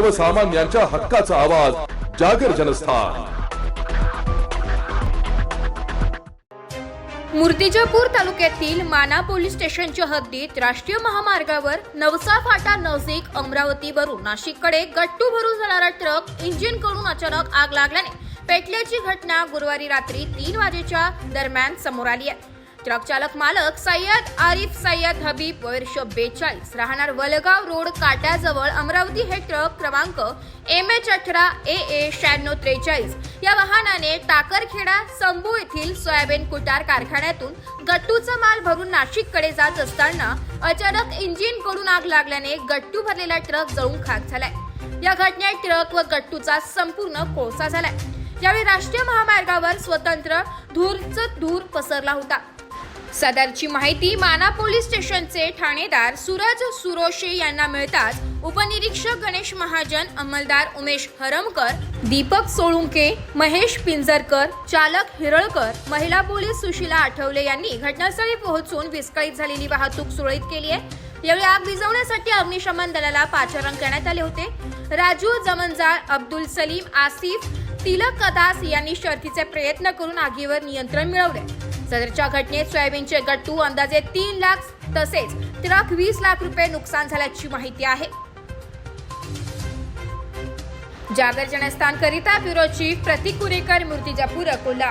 सर्वसामान्यांच्या हक्काचा आवाज जागर जनस्थान. मूर्तिजापूर तालुक्यातील माना पोलीस स्टेशनच्या हद्दीत राष्ट्रीय महामार्गावर नवसा फाटा नजीक अमरावतीवरून नाशिककडे गट्टू भरून जाणारा ट्रक इंजिनकडून अचानक आग लागल्याने पेटल्याची घटना गुरुवारी रात्री तीन वाजेच्या दरम्यान समोर आली आहे. ट्रक चालक मालक सय्यद आरिफ सय्यद हबीब वर्ष बेचाळीस. राहणार वलगाव रोड काट्याजवळ अमरावती हे ट्रक क्रमांक एम एच अठरा ए ए शहाण्णव त्रेचाळीस. या वाहनाने टाकरखेडा संभू येथील सोयाबीन कुटार कारखान्यातून गट्टूचा माल भरून नाशिककडे जात असताना अचानक इंजिनकडून आग लागल्याने गट्टू भरलेला ट्रक जळून खाक झालाय. या घटनेत ट्रक व गट्टूचा संपूर्ण कोळसा झालाय. यावेळी राष्ट्रीय महामार्गावर स्वतंत्र धूरच धूर पसरला होता. सदरची माहिती माना पोलीस स्टेशनचे ठाणेदार सूरज सुरोशे यांना मिळताच उपनिरीक्षक गणेश महाजन अंमलदार उमेश हरमकर दीपक सोळुंके महेश पिंजरकर चालक हिरळकर महिला पोलीस सुशीला आठवले यांनी घटनास्थळी पोहोचून विस्कळीत झालेली वाहतूक सुरळीत केली आहे. यावेळी आग विझवण्यासाठी अग्निशमन दलाला पाचारण करण्यात आले होते. राजू जमनजाळ अब्दुल सलीम आसिफ तिलक कदास यांनी शर्थीचे प्रयत्न करून आगीवर नियंत्रण मिळवले. सदरच्या घटनेत सोयाबीनचे गट्टू अंदाजे तीन लाख तसेच ट्रक वीस लाख रुपये नुकसान झाल्याची माहिती आहे. जागर जनस्थान करिता ब्युरो चीफ प्रतीक कुरेकर मूर्तिजापूर अकोला